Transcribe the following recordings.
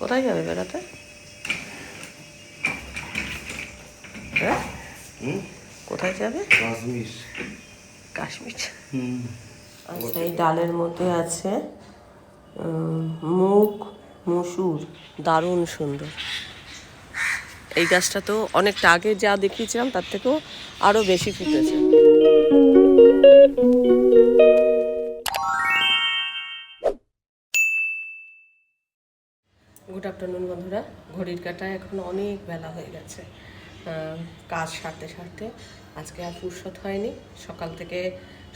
কোথায় যাবে বেড়াতে? হ্যাঁ? কোথায় যাবে? কাশ্মীর। কাশ্মীর? আচ্ছা এই ডালের মধ্যে আছে মুগ মসুর দারুণ সুন্দর। এই গাছটা তো অনেকটা আগে যা দেখিয়েছিলাম তার থেকেও আরও বেশি ফুটেছে। আফটারনুন বন্ধুরা। ঘড়ির কাটা এখন অনেক বেলা হয়ে গেছে। কাজ সারতে সারতে আজকে আর ফুরসত হয়নি। সকাল থেকে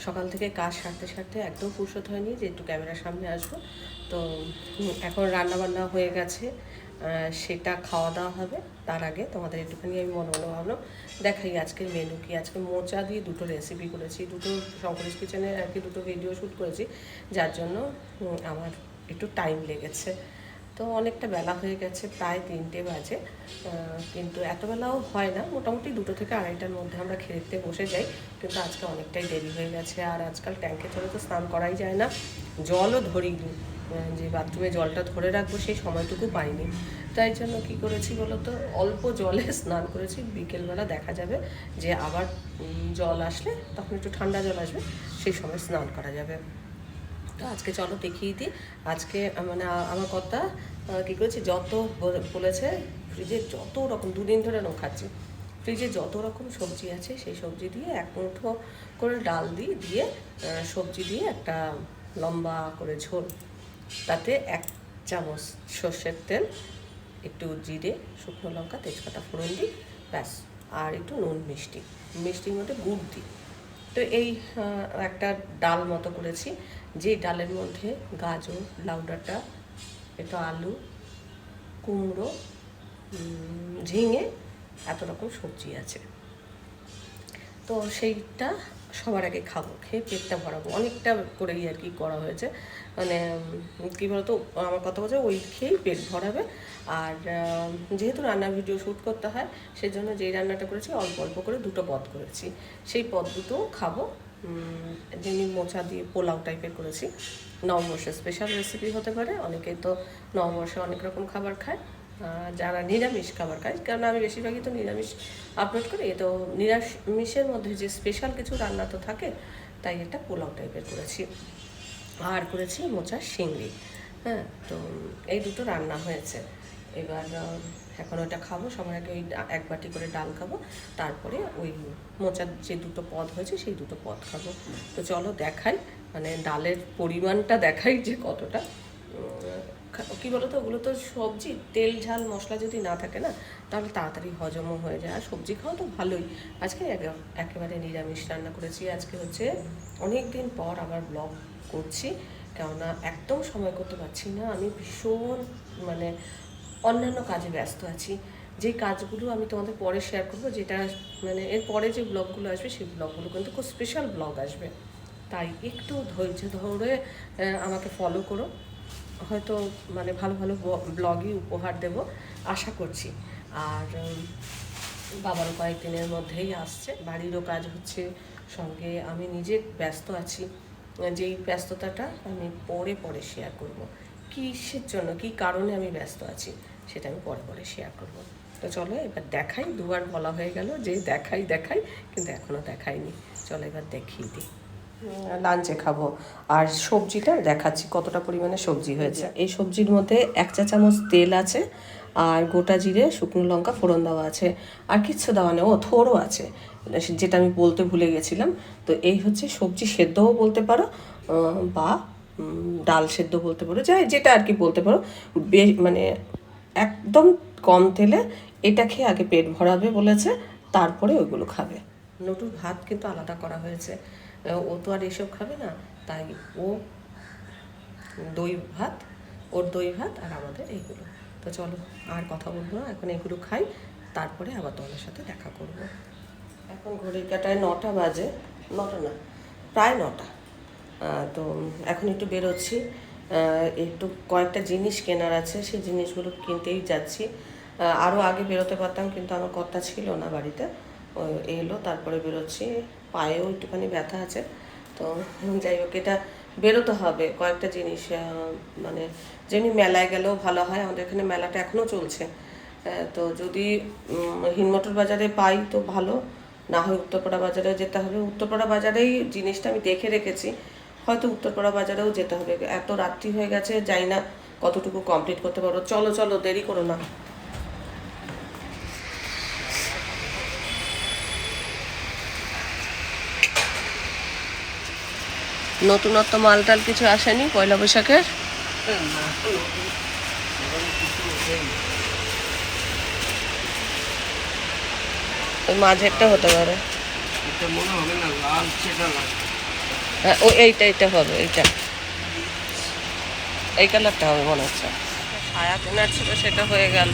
সকাল থেকে কাজ সারতে সারতে একদম ফুরসত হয়নি যে একটু ক্যামেরার সামনে আসব। তো এখন রান্না বান্না হয়ে গেছে। সেটা খাওয়া দাওয়া হবে। তার আগে তোমাদের একটুখানি আমি মনে মনে ভাবলাম দেখাই আজকের মেনু কি। আজকে মোচা দিয়ে দুটো রেসিপি করেছি, দুটো শঙ্করেশ কিচেনে আর কি দুটো ভিডিও শ্যুট করেছি। যার জন্য আমার একটু টাইম লেগেছে। তো অনেকটা বেলা হয়ে গেছে প্রায় তিনটে বাজে। কিন্তু এত বেলাও হয় না মোটামুটি দুটো থেকে আড়াইটার মধ্যে আমরা খেতে বসে যাই। কিন্তু আজকে অনেকটাই দেরি হয়ে গেছে আর আজকাল ট্যাঙ্কে চলে তো স্নান করাই যায় না। জলও আহ, যে বাথরুমে জলটা ধরে রাখব সেই সময়টুকু পাইনি। তাই জন্য কি করেছি বলো তো অল্প জলে স্নান করেছি বিকেলবেলা দেখা যাবে যে আবার জল আসলে তখন একটু ঠান্ডা জল আসবে সেই সময় স্নান করা যাবে। তো আজকে চলো দেখিয়ে দিই। আজকে মানে আমার কথা কী করেছি, যত বলে- বলেছে, ফ্রিজে যত রকম, দুদিন ধরে এরকম খাচ্ছি, ফ্রিজে যত রকম সবজি আছে, সেই সবজি দিয়ে এক মুঠো করে ডাল দিই দিয়ে সবজি দিয়ে একটা লম্বা করে ঝোল। তাতে এক চামচ সর্ষের তেল, একটু জিরে, শুকনো লঙ্কা, তেজপাতা ফোড়ন দিই ব্যাস। আর একটু নুন মিষ্টি। মিষ্টির মধ্যে গুড় দিই তো এই একটা ডাল মতো করেছি যে ডালের মধ্যে গাজর লাউ ডাঁটা এটা আলু, কুমড়ো ঝিঙে, এত রকম সবজি আছে। তো সেইটা সবার আগে খাব, খেয়ে পেটটা ভরাবো। অনেকটা করেই আর কি করা হয়েছে। মানে কী বলতো, আমার কথা বলছে, ওই খেয়েই পেট ভরাবে। আর যেহেতু রান্নার ভিডিও শ্যুট করতে হয় সেই জন্য যেই রান্নাটা করেছি, অল্প অল্প করে দুটো পদ করেছি। সেই পদ দুটো খাব। যেমনি মোচা দিয়ে পোলাও টাইপের করেছি। নববর্ষের স্পেশাল রেসিপি হতে পারে, অনেকেই তো নববর্ষে অনেক রকম খাবার খায়। যারা নিরামিষ খাবার খায়, কারণ আমি বেশিরভাগই তো নিরামিষ আপলোড করি, তো নিরামিষের মধ্যে যে স্পেশাল কিছু রান্না তো থাকে, তাই একটা পোলাও টাইপের করেছি। আর করেছি মোচা শিংড়ি হ্যাঁ তো এই দুটো রান্না হয়েছে। এবার এখন ওটা খাব, সবার আগে ওই এক বাটি করে ডাল খাব, তারপরে ওই মোচার যে দুটো পদ হয়েছে, সেই দুটো পদ খাব। তো চলো দেখাই মানে ডালের পরিমাণটা দেখাই যে কতটা উম, বলো তো ওগুলো তো সবজি তেল ঝাল মশলা যদি না থাকে না তাহলে তাড়াতাড়ি হজমও হয়ে যায়। আর সবজি খাওয়া তো ভালোই। আজকে একেবারে নিরামিষ রান্না করেছি। আজকে হচ্ছে অনেক দিন পর আবার ব্লগ করছি। কেননা একদম সময় করতে পারছি না। আমি ভীষণ মানে অন্যান্য কাজে ব্যস্ত আছি। যে কাজগুলো আমি তোমাদের পরে শেয়ার করব যেটা মানে এর পরে যে ব্লগগুলো আসবে সেই ব্লগগুলো কিন্তু খুব স্পেশাল ব্লগ আসবে। তাই একটু ধৈর্য ধরে আমাকে ফলো করো। হয়তো মানে ভালো ভালো ব্লগই উপহার দেব, আশা করছি। আর বাবারও কয়েকদিনের মধ্যেই আসছে। বাড়িরও কাজ হচ্ছে সঙ্গে। আমি নিজে ব্যস্ত আছি। যেই ব্যস্ততাটা আমি পরে পরে শেয়ার করব। কিসের জন্য, কি কারণে আমি ব্যস্ত আছি, সেটা আমি পরে পরে শেয়ার করব। তো চলো, এবার দেখাই। দুবার বলা হয়ে গেল যে দেখাই দেখাই, কিন্তু এখনও দেখাইনি। চলো, এবার দেখিয়ে দিই। লাঞ্চে খাব। আর সবজিটা দেখাচ্ছি কতটা পরিমাণে সবজি হয়েছে। এই সবজির মধ্যে এক চা চামচ তেল আছে আর গোটা জিরে শুকনো লঙ্কা ফোড়ন দেওয়া আছে আর কিচ্ছু দেওয়া নেই। ও থোড়ও আছে। যেটা আমি বলতে ভুলে গেছিলাম। তো এই হচ্ছে সবজি সেদ্ধও বলতে পারো বা ডাল সেদ্ধ বলতে পারো যাই যেটা আর কি বলতে পারো। বে- মানে একদম কম তেলে এটা খেয়ে আগে পেট ভরাবে বলেছে তারপরে ওইগুলো খাবে। নটুর ভাত কিন্তু আলাদা করা হয়েছে। ও তো আর এসব খাবে না। তাই ও দই ভাত, ওর দই ভাত আর আমাদের এইগুলো তো চলো, আর কথা বলব না, এখন এগুলো খাই, তারপরে আবার তোমাদের সাথে দেখা করব। এখন ঘড়ির কাটায় নটা বাজে, নটা না, প্রায় নটা। তো এখন একটু বেরোচ্ছি। একটু কয়েকটা জিনিস কেনার আছে, সেই জিনিসগুলো কিনতেই যাচ্ছি। আরও আগে বেরোতে পারতাম, কিন্তু আমার কর্তা ছিল না বাড়িতে। এলো, তারপরে বেরোচ্ছি। পায়েও একটুখানি ব্যথা আছে। তো যাই হোক, এটা বেরোতে হবে। কয়েকটা জিনিস মানে যেমনি মেলায় গেলেও ভালো হয়। আমাদের এখানে মেলাটা এখনও চলছে। তো যদি হিনমটর বাজারে পাই তো ভালো। না হয় উত্তরপাড়া বাজারে যেতে হবে। উত্তরপাড়া বাজারেই জিনিসটা আমি দেখে রেখেছি। হয়তো উত্তরপাড়া বাজারেও যেতে হবে। এত রাত্রি হয়ে গেছে যাই না কতটুকু কমপ্লিট করতে পারো চলো চলো, দেরি করো না। নতুনত্ব মাল টাল কিছু আসেনি পয়লা বৈশাখের? ওই মাঝেরটা হতে পারে। এটা মনে হবে না লাল সেটা লাল। হ্যাঁ ও এইটা এইটা হবে এইটা। এই কালারটা হবে মনে হচ্ছে। ছায়া কেনার ছিল সেটা হয়ে গেল।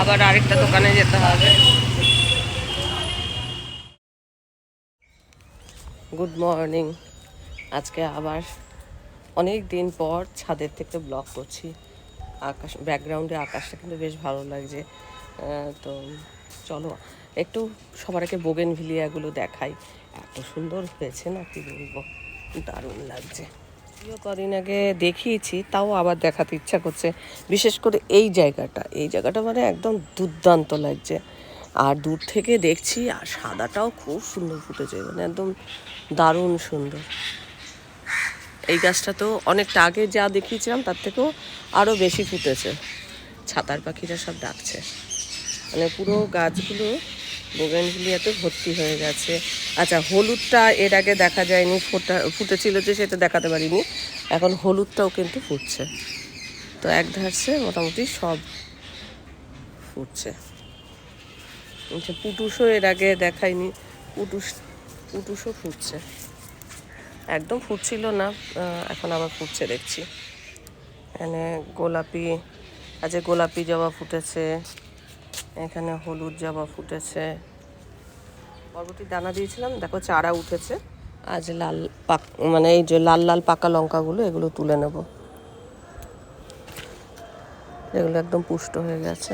আবার আরেকটা দোকানে যেতে হবে। গুড মর্নিং আজকে আবার অনেক দিন পর ছাদের থেকে ব্লগ করছি। আকাশ ব্যাকগ্রাউন্ডে আকাশটা কিন্তু বেশ ভালো লাগছে। তো চলো, একটু সবার আগে বোগেন ভিলিয়াগুলো দেখাই। এত সুন্দর হয়েছে না, কি বলব? দারুণ লাগছে। কদিন আগে দেখিয়েছি, তাও আবার দেখাতে ইচ্ছা করছে। বিশেষ করে এই জায়গাটা এই জায়গাটা মানে একদম দুর্দান্ত লাগছে। আর দূর থেকে দেখছি, আর সাদাটাও খুব সুন্দর ফুটেছে মানে একদম দারুণ সুন্দর। এই গাছটা তো অনেকটা আগে যা দেখিয়েছিলাম, তার থেকেও আরও বেশি ফুটেছে। ছাতার পাখিরা সব ডাকছে। মানে পুরো গাছগুলো বোগেনভিলিয়াতে ভর্তি হয়ে গেছে। আচ্ছা হলুদটা এর আগে দেখা যায়নি, ফোটা, ফুটেছিল যে সেটা দেখাতে পারিনি। এখন হলুদটাও কিন্তু ফুটছে। তো এক ধারছে মোটামুটি সব ফুটছে। আচ্ছা পুটুসও এর আগে দেখায়নি পুটুস পুটুসও ফুটছে। একদম ফুটছিল না এখন আবার ফুটছে দেখছি। এখানে গোলাপি আজ গোলাপি জবা ফুটেছে, এখানে হলুদ জবা ফুটেছে। পরবর্তী দানা দিয়েছিলাম, দেখো চারা উঠেছে। আজ লাল পাক মানে এই যে লাল লাল পাকা লঙ্কাগুলো, এগুলো তুলে নেব। এগুলো একদম পুষ্ট হয়ে গেছে।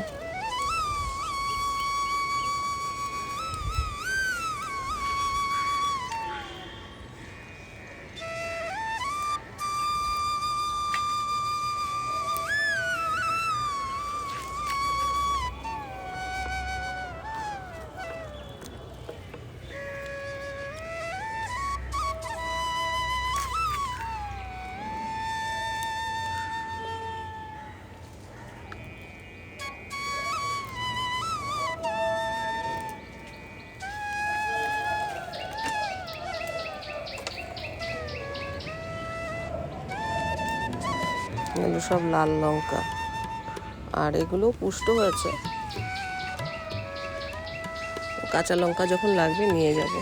এগুলো সব লাল লঙ্কা। আর এগুলো পুষ্ট হয়েছে। কাঁচা লঙ্কা যখন লাগবে নিয়ে যাবে।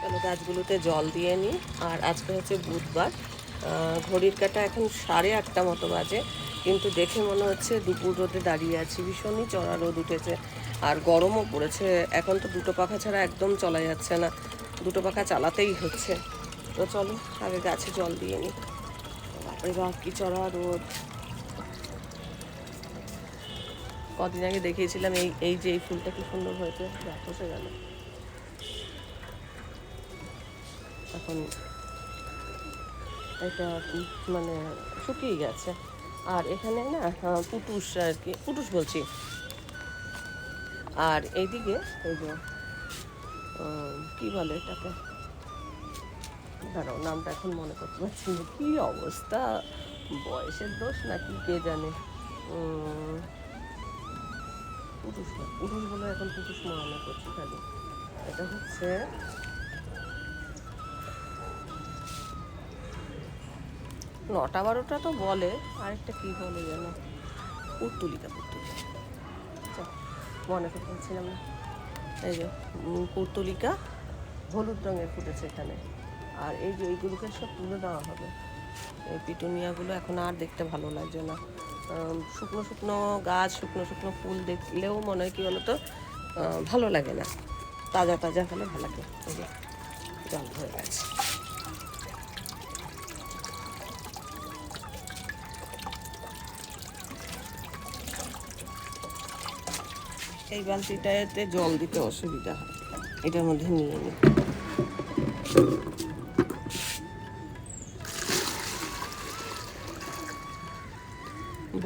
চলো গাছগুলোতে জল দিয়ে নিই। আর আজকে হচ্ছে বুধবার। ঘড়ির কাটা এখন সাড়ে আটটা মতো বাজে। কিন্তু দেখে মনে হচ্ছে দুপুর রোদে দাঁড়িয়ে আছি। ভীষণই চড়া রোদ উঠেছে। আর গরমও পড়েছে। এখন তো দুটো পাখা ছাড়া একদম চলা যাচ্ছে না। দুটো পাখা চালাতেই হচ্ছে। তো চলো আগে গাছে জল দিয়ে নিই। চড়া রোদ কদিন আগে দেখিয়েছিলাম এই এই যে এই ফুলটা কি সুন্দর হয়েছে, দেখ, বসে গেল। এখন এটা মানে শুকিয়ে গেছে। আর এখানে না পুটুস আর কি, পুটুস বলছি। আর এইদিকে, এই যে কি বলে এটাকে? দাঁড়াও নামটা এখন মনে করতে পারছি না। কি অবস্থা? বয়সের দোষ নাকি কে জানে? পুরুষ না পুরুষ বলে এখন পুরুষ মনে করছি খালি। এটা হচ্ছে নটা বারোটা তো বলে আরেকটা কি বলে যেন পুর্তুলিকা পুর্তুলিকা আচ্ছা, মনে করতে পারছিলাম না। এই যে উম, পুর্তুলিকা হলুদ রঙের ফুটেছে এখানে। আর এই যে এইগুলোকে সব তুলে দেওয়া হবে। এই পিটুনিয়াগুলো এখন আর দেখতে ভালো লাগছে না। শুকনো শুকনো গাছ, শুকনো শুকনো ফুল দেখলেও মনে হয় কি বলতো? ভালো লাগে না। তাজা তাজা হলে ভালো লাগে। জল হয়ে গেছে। এই বালতিটাতে জল দিতে অসুবিধা হয়। এটার মধ্যে নিয়ে নিই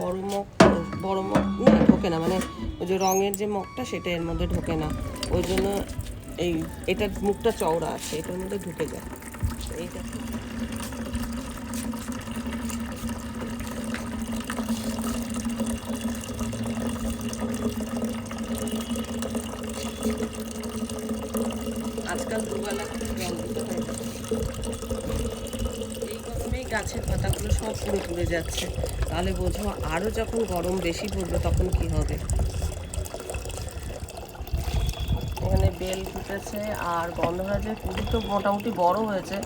বড় মগ বড় মগ না, ঢোকে না। মানে ওই যে রঙের যে মগটা, সেটা এর মধ্যে ঢোকে না। ওই জন্য এই এটার মুখটা চওড়া আছে, এটার মধ্যে ঢুকে যায়। এইটা। আজকাল দুবেলা দিতে হয় গাছের পাতাগুলো সব পুড়ে পুড়ে যাচ্ছে। তাহলে বোঝো আরও যখন গরম বেশি পড়বে তখন কি হবে? এখানে বেল ফুটেছে আর গন্ধরাজের কুড়ি তো মোটামুটি বড় হয়েছে।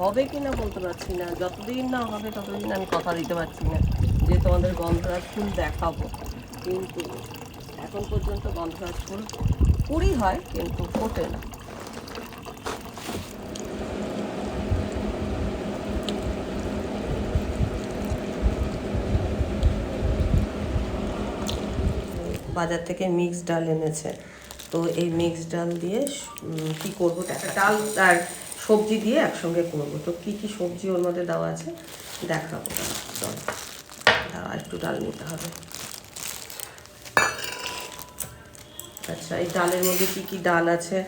হবে কি না বলতে পারছি না। যতদিন না হবে ততদিন আমি কথা দিতে পারছি না যে তোমাদের গন্ধরাজ ফুল দেখাবো। কিন্তু এখন পর্যন্ত গন্ধরাজ ফুল পুরি হয়, কিন্তু ফোটে না। বাজার থেকে মিক্স ডাল এনেছে। তো এই মিক্স ডাল দিয়ে কি করব? ডাল আর সবজি দিয়ে একসঙ্গে করব। তো কি কি সবজি ওর মধ্যে দেওয়া আছে, দেখাবো। চল, দাঁড়া, একটু ডাল নিতে হবে। আচ্ছা এই ডালের মধ্যে কি কি ডাল আছে,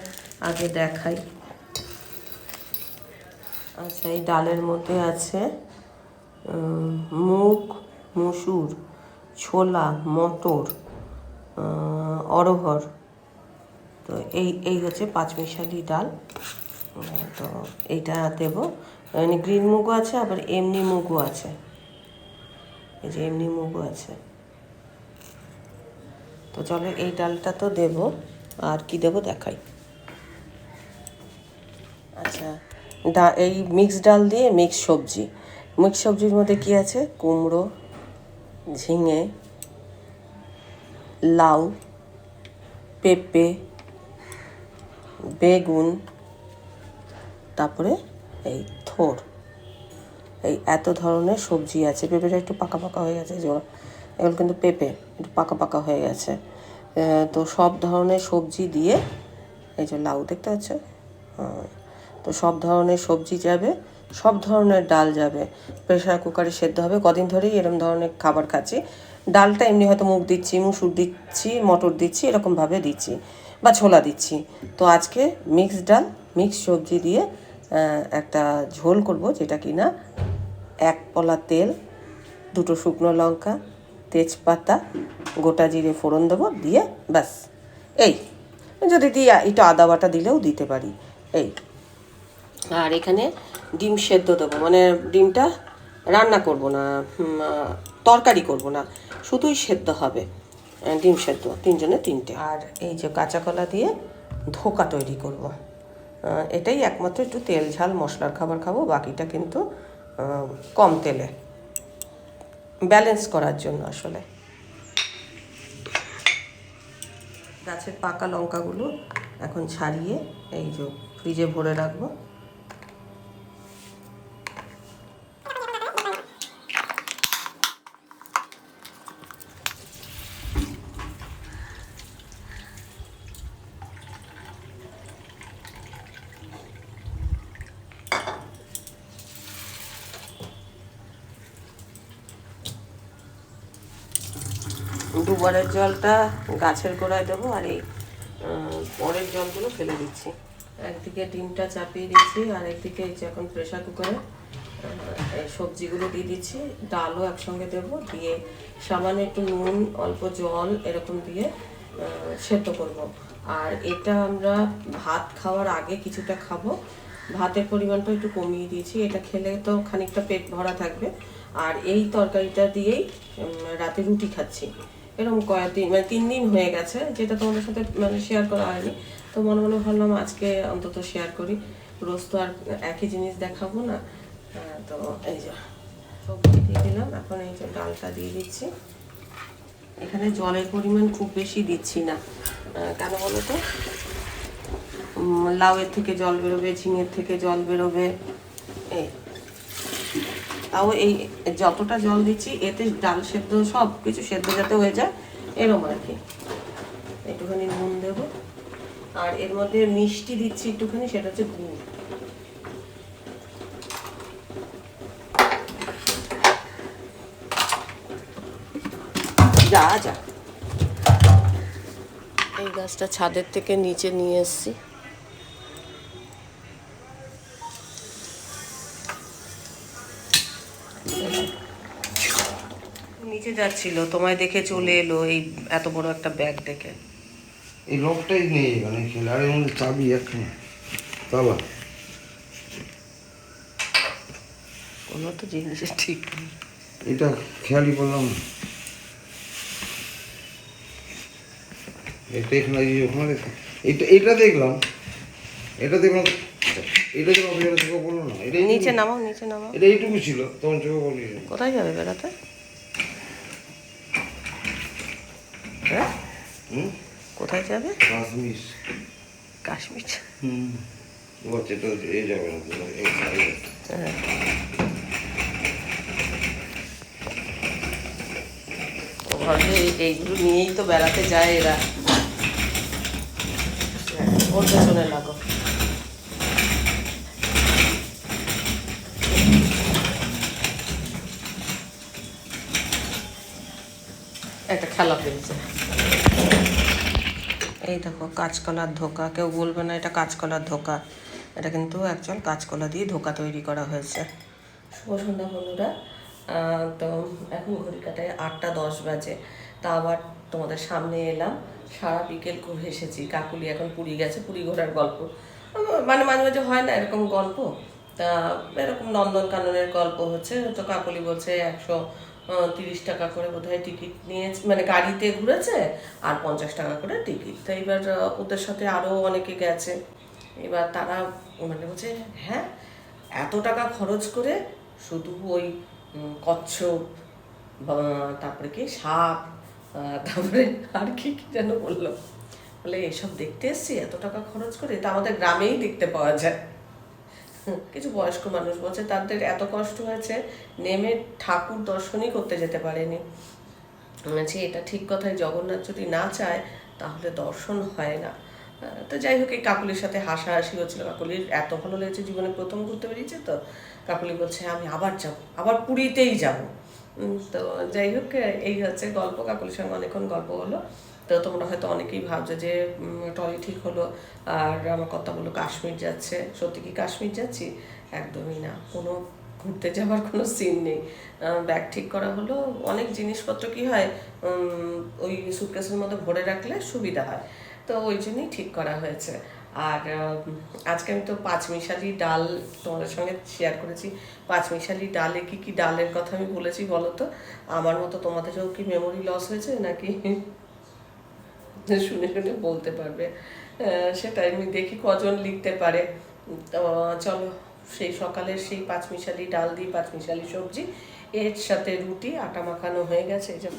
আগে দেখাই। আচ্ছা এই ডালের মধ্যে আছে মুগ, মসুর, ছোলা, মটর অরহর তো এই এই হচ্ছে পাঁচমিশালি ডাল। তো এইটা দেবো। মানে গ্রিন মুগও আছে, আবার এমনি মুগও আছে। এই যে এমনি মুগও আছে। তো চলো এই ডালটা তো দেবো। আর কি দেবো দেখাই। আচ্ছা ডা, এই মিক্স ডাল দিয়ে মিক্স সবজি। মিক্স সবজির মধ্যে কি আছে? কুমড়ো, ঝিঙে লাউ পেঁপে বেগুন তারপরে এই থোর। এই এত ধরনের সবজি আছে। পেঁপেটা একটু পাকা পাকা হয়ে গেছে যে এগুলো কিন্তু পেঁপে একটু পাকা পাকা হয়ে গেছে। তো সব ধরনের সবজি দিয়ে এই যে লাউ দেখতে পাচ্ছ? হ্যাঁ, তো সব ধরনের সবজি যাবে সব ধরনের ডাল যাবে। প্রেশার কুকারে সেদ্ধ হবে। কদিন ধরেই এরকম ধরনের খাবার খাচ্ছি। ডালটা এমনি হয়তো মুগ দিচ্ছি, মুসুর দিচ্ছি, মটর দিচ্ছি, এরকমভাবে দিচ্ছি বা ছোলা দিচ্ছি। তো আজকে মিক্স ডাল মিক্স সবজি দিয়ে একটা ঝোল করব যেটা কি না এক পলা তেল, দুটো শুকনো লঙ্কা, তেজপাতা, গোটা জিরে ফোড়ন দেবো, দিয়ে ব্যাস। এই, যদি দিই একটু আদা বাটা দিলেও দিতে পারি। এই। আর এখানে ডিম সেদ্ধ দেবো মানে ডিমটা রান্না করব না তরকারি করব না, শুধুই সেদ্ধ হবে। ডিম সেদ্ধ, তিনজনে তিনটে। আর এই যে কাঁচা কলা দিয়ে ধোকা তৈরি করব। এটাই একমাত্র একটু তেল, ঝাল, মশলার খাবার খাব, বাকিটা কিন্তু কম তেলে। ব্যালেন্স করার জন্য আসলে। গাছের পাকা লঙ্কাগুলো এখন ছাড়িয়ে এই যে ফ্রিজে ভরে রাখব। জলটা গাছের গোড়ায় দেবো আর এই পরের জলগুলো ফেলে দিচ্ছি। একদিকে ডিমটা চাপিয়ে দিচ্ছি আর একদিকে এখন প্রেশার কুকারে সবজিগুলো দিয়ে দিচ্ছি। ডালও একসঙ্গে দেবো দিয়ে সামান্য একটু নুন, অল্প জল এরকম দিয়ে সেদ্ধ করব। আর এটা আমরা ভাত খাওয়ার আগে কিছুটা খাব। ভাতের পরিমাণটা একটু কমিয়ে দিয়েছি। এটা খেলে তো খানিকটা পেট ভরা থাকবে। আর এই তরকারিটা দিয়েই রাতে রুটি খাচ্ছি। এরকম কয়েকদিন মানে তিন দিন হয়ে গেছে, যেটা তোমাদের সাথে মানে শেয়ার করা হয়নি। তো মনে মনে ভাবলাম আজকে অন্তত শেয়ার করি। রোজ তো আর একই জিনিস দেখাবো না। তো এই যে সবজি দিয়ে দিলাম, এখন এই যে ডালটা দিয়ে দিচ্ছি। এখানে জলের পরিমাণ খুব বেশি দিচ্ছি না। কেন বলো তো? লাউয়ের থেকে জল বেরোবে, ঝিঙের থেকে জল বেরোবে, এই। তাও এই যতটা জল দিচ্ছি, এতে ডাল সেদ্ধ সব কিছু সেদ্ধ যাতে হয়ে যায়, এরকম আর কি। একটুখানি নুন দেব। আর এর মধ্যে মিষ্টি দিচ্ছি একটুখানি, সেটা হচ্ছে গুড়। যা যা। এই গাছটা ছাদের থেকে নিচে নিয়ে এসেছি। নিচে যাচ্ছিল তোমায় দেখে চলে এলো এই এত বড় একটা ব্যাগ দেখে। এই লকটাই নেই এখানে খেলারের মধ্যে চাবি একখানে। তালা কোনো তো জিনিসের ঠিক নেই। এটা খেয়ালই করলাম এটা এখানে ওখানে এইটা এটা দেখলাম। এটা দেখলাম এটা যখন চোখে পড়ল না। এটা নিচে নামাও নিচে নামাও। এটা এইটুকু ছিল তখন চোখে পড়লি কোথায় যাবে বেড়াতে? হুম? কোথায় যাবে? কাশ্মীর। কাশ্মীর? হুম। বলছে এটা এ যাবে না তো। হ্যাঁ। এইগুলো নিয়েই তো বেড়াতে যায় এরা। ওর পেছনে লাগো। একটা খেলা পেয়েছে। এই দেখো, কাঁচকলার ধোকা, কেউ বলবে না এটা কাঁচকলার ধোকা। এটা কিন্তু একজন কাঁচকলা দিয়ে ধোকা তৈরি করা হয়েছে। শুভ সন্ধ্যা বন্ধুরা। তো এখন ঘড়ি কাটায় আটটা দশ বাজে। তা আবার তোমাদের সামনে এলাম। সারা বিকেল ঘুরে এসেছি কাকুলি এখন পুরী গেছে, পুরী ঘোরার গল্প। মানে মাঝে মাঝে হয় না এরকম গল্প। তা এরকম নন্দনকাননের গল্প হচ্ছে। তো কাকুলি বলছে একশো তিরিশ টাকা করে বোধহয় টিকিট নিয়েছে মানে গাড়িতে ঘুরেছে আর পঞ্চাশ টাকা করে টিকিট তো এবার ওদের সাথে আরও অনেকে গেছে। এবার তারা মানে বলছে হ্যাঁ এত টাকা খরচ করে শুধু ওই কচ্ছপ তারপরে কি, সাপ তারপরে আর কি কি যেন বলল? বলে, এসব দেখতে এসছি, এত টাকা খরচ করে তা আমাদের গ্রামেই দেখতে পাওয়া যায়। কিছু বয়স্ক মানুষ বলছে, তাদের এত কষ্ট হয়েছে, নেমে ঠাকুর দর্শনই করতে যেতে পারেনি। বলছি এটা ঠিক কথাই, জগন্নাথ যদি না চায়, তাহলে দর্শন হয় না। তো যাই হোক, এই কাকুলির সাথে হাসাহাসি হচ্ছিল। কাকুলির এত ভালো লেগেছে জীবনে প্রথম ঘুরতে বেরিয়েছে, তো কাকুলি বলছে, আমি আবার যাব, আবার পুরীতেই যাব। তো যাই হোক, এই হচ্ছে গল্প। কাকুলির সঙ্গে অনেকক্ষণ গল্প হলো। তো তোমরা হয়তো অনেকেই ভাবছ যে টলি ঠিক হলো, আর আমার কথা বলল কাশ্মীর যাচ্ছে। সত্যি কি কাশ্মীর যাচ্ছি? একদমই না। কোনো ঘুরতে যাওয়ার কোনো সিন নেই। ব্যাগ ঠিক করা হলো। অনেক জিনিসপত্র কি হয় ওই সুটকেসের মধ্যে ভরে রাখলে সুবিধা হয়। তো ওই জন্যই ঠিক করা হয়েছে। আর আজকে আমি তো পাঁচমিশালি ডাল তোমাদের সঙ্গে শেয়ার করেছি। পাঁচমিশালি ডালে কি কি ডালের কথা আমি বলেছি বলো তো? আমার মতো তোমাদেরও কি মেমোরি লস হয়েছে নাকি? শুনে শুনে বলতে পারবে। সেটাই আমি দেখি কজন লিখতে পারে। তো চলো সেই সকালের সেই পাঁচমিশালি ডাল দিয়ে পাঁচমিশালি সবজি এর সাথে রুটি আটা মাখানো হয়ে গেছে এই যে।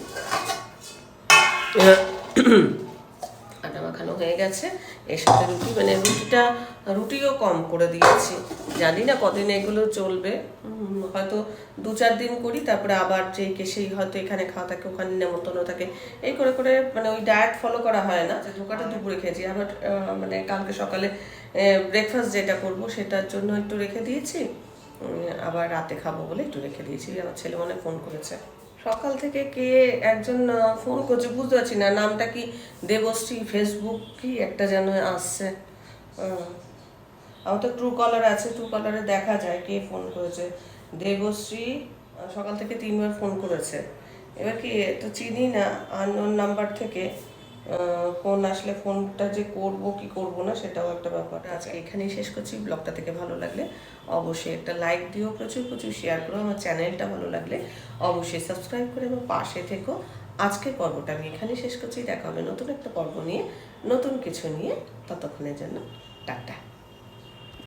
আটা মাখানো হয়ে গেছে। এর সাথে রুটি মানে রুটিটা রুটিও কম করে দিয়েছি। জানি না কদিন এগুলো চলবে। হয়তো দু চার দিন করি তারপরে আবার যে কে সেই হয়তো এখানে খাওয়া থাকে ওখানে নেমন্তন্ন থাকে। এই করে করে মানে ওই ডায়েট ফলো করা হয় না। যে ধোকাটা দুপুরে খেয়েছি। আবার মানে কালকে সকালে ব্রেকফাস্ট যেটা করব সেটার জন্য একটু রেখে দিয়েছি। আবার রাতে খাব বলে একটু রেখে দিয়েছি। আমার ছেলে মনে ফোন করেছে। সকাল থেকে কে একজন ফোন করছে বুঝতে পারছি না, নামটা কি দেবশ্রী ফেসবুক কি একটা যেন আসছে। আমার তো ট্রু কলার আছে ট্রু কলারে দেখা যায় কে ফোন করেছে। দেবশ্রী সকাল থেকে তিনবার ফোন করেছে। এবার কি তো চিনি না আননোন নাম্বার থেকে। ফোন আসলে ফোনটা যে করব, কি করব না, সেটাও একটা ব্যাপার আজকে এখানেই শেষ করছি। ব্লগটা থেকে ভালো লাগলে অবশ্যই একটা লাইক দিও, প্রচুর প্রচুর শেয়ার করো, আমার চ্যানেলটা ভালো লাগলে অবশ্যই সাবস্ক্রাইব করে আমার পাশে থেকো। আজকের পর্বটা আমি এখানেই শেষ করছি। দেখা হবে নতুন একটা পর্ব নিয়ে, নতুন কিছু নিয়ে। ততক্ষণের জন্য, টাটা।